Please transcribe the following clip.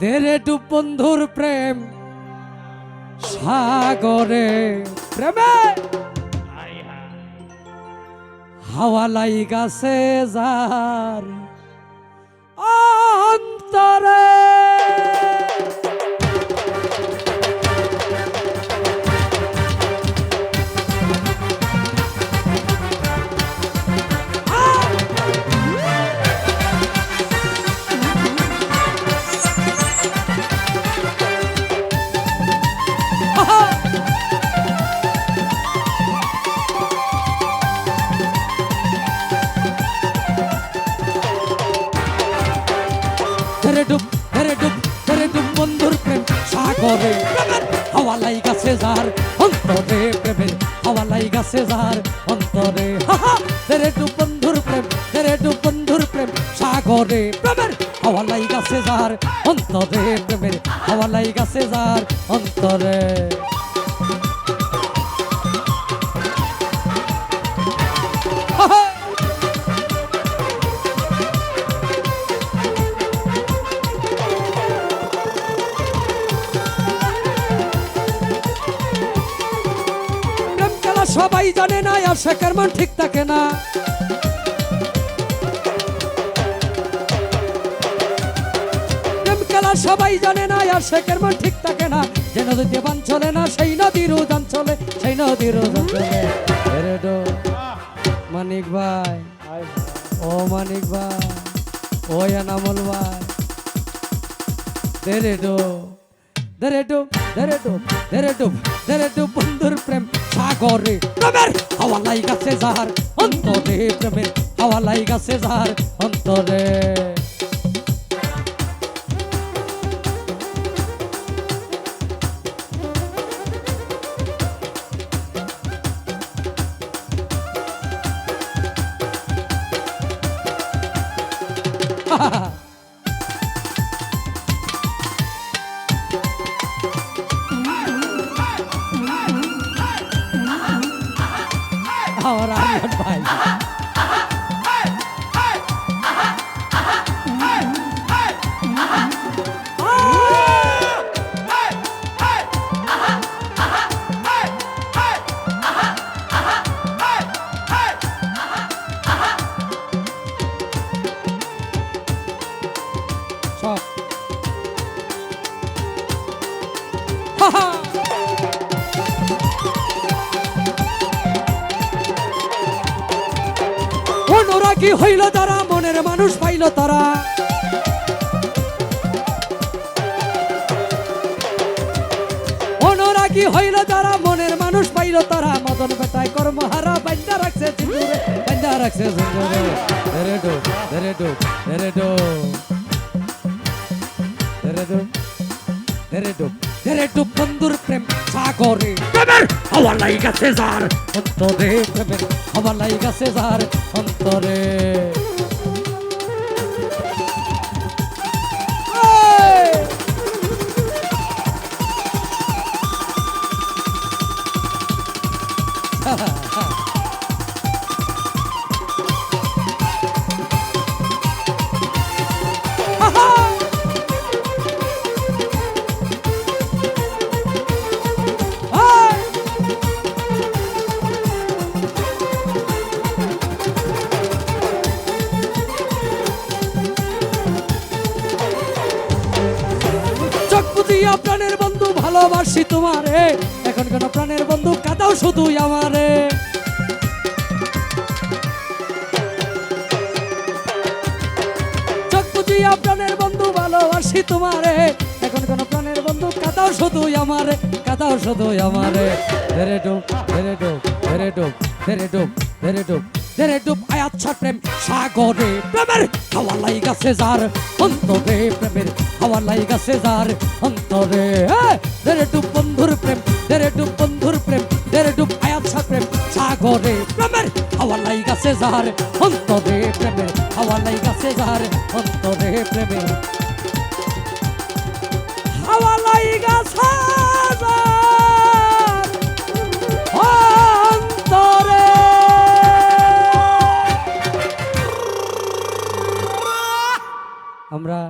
দেরে ডুব বন্ধুর প্রেম সাগরে প্রেমে। হাওয়া লাই গাছে যার অন্তরে। বন্ধুর প্রেম সাগরে প্রেমের হাওয়ালাই গাছে যার অন্তরে প্রেমের হাওয়ালাই গাছে যার অন্তরে। হাহা টু বন্ধুর প্রেম, তেরে টু বন্ধুর প্রেম, সাগরে প্রেমের হাওয়ালাই গাছে যার অন্তরে প্রেমের হাওয়ালাই গাছে যার অন্তরে। সবাই জানে না, আর শেখের মন ঠিক থাকে না। সবাই জানে না, আর শেখের মন ঠিক থাকে না। যে নদীতে বান চলে না, সেই নদীর উদান চলে, সেই নদীর উদান চলে। মানিক ভাই, ও মানিক ভাই, ও এনামল ভাই। দেরে ডো দেরে ডো দেরে ডো দেরে ডো দেরে ডো, বন্ধুর প্রেম। সাগরে প্রেমের হাওয়ালাই গাছে যাহার অন্তরে প্রেমের হাওয়ালাই গাছে যাহার অন্তরে। আমার আরিয়ান ভাই সব হা অনুরাগী হইল তারা? মনের মানুষ পাইল তারা। অনুরাগী হইল তারা? মনের মানুষ পাইল তারা। মদন বেটায় কর্মহারা বান্দা রাখছে বান্দা রাখছে সিন্দুরে ধরে ডো ধরে ডো ধরে ডো ধরে ডো ধরে ডো ধরে ডো বন্ধুর প্রেম সাগরে। প্রেমের হাওয়া লাই গেছে যার। অন্তরে প্রেমের হাওয়া লাই গেছে যার। অন্তরে এই! এই! বুঝিয়া প্রাণের বন্ধু ভালোবাসি তোমারে, এখন কেন প্রাণের বন্ধু কাদাও শুধু আমারে? বুঝিয়া প্রাণের বন্ধু ভালোবাসি তোমারে, এখন কেন প্রাণের বন্ধু কাদাও শুধু আমারে, কাদাও শুধু আমারে। ধরে ডুব ধরে ডুব ধরে ডুব ধরে ডুব ধরে ডুব। ধরে ডুব আয়াচ্ছা প্রেম, সাগরে প্রেমের হাওয়া লাই গাছে যার, অন্তরে প্রেমের হাওয়া লাই গাছে যার, অন্তরে। ধরে ডুব বন্ধুর প্রেম ধরে ডুব বন্ধুর প্রেম ধরে ডুব আয়াচ্ছা প্রেম, সাগরে প্রেমের হাওয়া লাই গাছে যার, অন্তরে প্রেমের হাওয়া লাই গাছে যার, অন্তরে প্রেমের হাওয়া লাই গাছে যার। আমরা